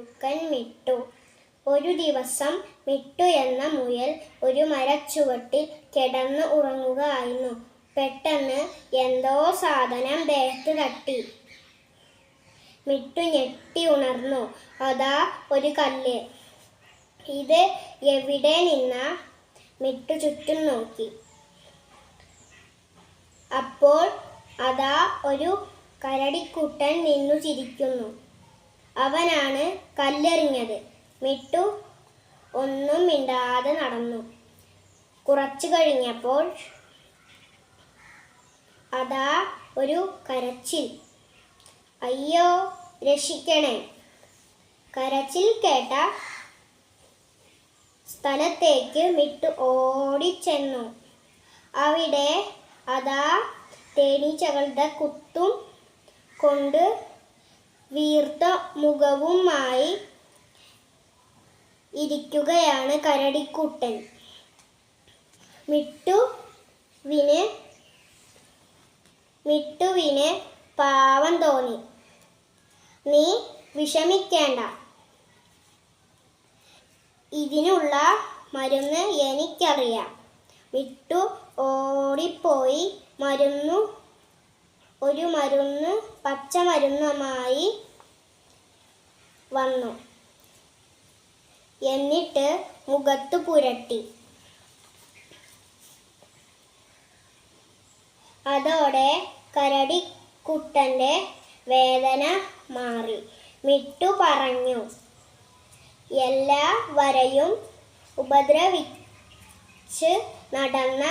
കുറുക്കൻ മിട്ടു. ഒരു ദിവസം മിട്ടു എന്ന മുയൽ ഒരു മരച്ചുവട്ടിൽ കിടന്ന് ഉറങ്ങുകയായിരുന്നു. പെട്ടെന്ന് എന്തോ സാധനം ദേഹത്ത് തട്ടി. മിട്ടു ഞെട്ടി ഉണർന്നു. അതാ ഒരു കല്ല്. ഇത് എവിടെ നിന്ന? മിട്ടു ചുറ്റും നോക്കി. അപ്പോൾ അതാ ഒരു കരടിക്കുട്ടൻ നിന്നു ചിരിക്കുന്നു. അവനാണ് കല്ലെറിഞ്ഞത്. മിട്ടു ഒന്നും മിണ്ടാതെ നടന്നു. കുറച്ചു കഴിഞ്ഞപ്പോൾ അതാ ഒരു കരച്ചിൽ. അയ്യോ രക്ഷിക്കണേ. കരച്ചിൽ കേട്ട സ്ഥലത്തേക്ക് മിട്ടു ഓടിച്ചെന്നു. അവിടെ അതാ തേനീച്ചകളുടെ കുത്തും കൊണ്ട് വീർത്ത മുഖവുമായി ഇരിക്കുകയാണ് കരടിക്കുട്ടൻ. മിട്ടുവിന് മിട്ടുവിനെ പാവം തോന്നി. നീ വിഷമിക്കേണ്ട. ഇതിനുള്ള മരുന്ന് എനിക്കറിയാം. മിട്ടു ഓടിപ്പോയി മരുന്നു ഒരു മരുന്ന് പച്ചമരുന്നുമായി വന്നു. എന്നിട്ട് മുഖത്ത് പുരട്ടി. അതോടെ കരടിക്കുട്ടന്റെ വേദന മാറി. മിട്ടു പറഞ്ഞു എല്ലാ വരെയും ഉപദ്രവിച്ച് നടന്ന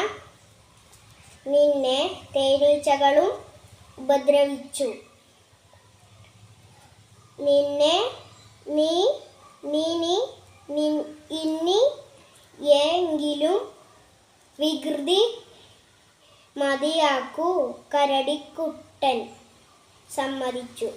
നിന്നെ തേനീച്ചകളും ഉപദ്രവിച്ചു. നിന്നെ നീ നീ നീ നി- ഇനി എങ്കിലും വികൃതി മതിയാക്കൂ കരടിക്കുട്ടൻ സമ്മതിച്ചു.